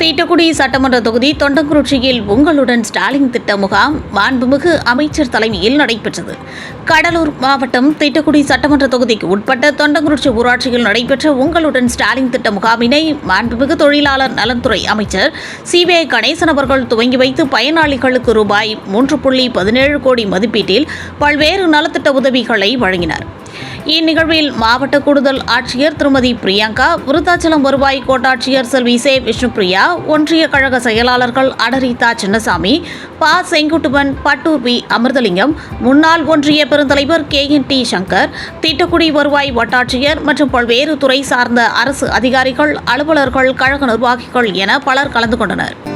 தீட்டுக்குடி சட்டமன்ற தொகுதி தொண்டங்குறிச்சியில் உங்களுடன் ஸ்டாலின் திட்ட முகாம் மாண்புமிகு அமைச்சர் தலைமையில் நடைபெற்றது. கடலூர் மாவட்டம் திட்டுக்குடி சட்டமன்ற தொகுதிக்கு உட்பட்ட தொண்டங்குறிச்சி ஊராட்சியில் நடைபெற்ற உங்களுடன் ஸ்டாலின் திட்ட முகாமினை மாண்புமிகு தொழிலாளர் நலன்துறை அமைச்சர் சிபிஐ கணேசன் அவர்கள் துவங்கி வைத்து பயனாளிகளுக்கு ரூபாய் மூன்று புள்ளி பதினேழு கோடி மதிப்பீட்டில் பல்வேறு நலத்திட்ட உதவிகளை வழங்கினார். இந்நிகழ்வில் மாவட்ட கூடுதல் ஆட்சியர் திருமதி பிரியங்கா விருத்தாச்சலம் வருவாய் கோட்டாட்சியர் செல்வி சே. விஷ்ணுபிரியா ஒன்றிய கழக செயலாளர்கள் அடரிதா சின்னசாமி பா. Senguttuvan Batur B. அமிர்தலிங்கம் முன்னாள் ஒன்றிய பெருந்தலைவர் K. N. D. Shankar Tittakudi வருவாய் வட்டாட்சியர் மற்றும் பல்வேறு துறை சார்ந்த அரசு அதிகாரிகள் அலுவலர்கள் கழக நிர்வாகிகள் என பலர் கலந்து கொண்டனர்.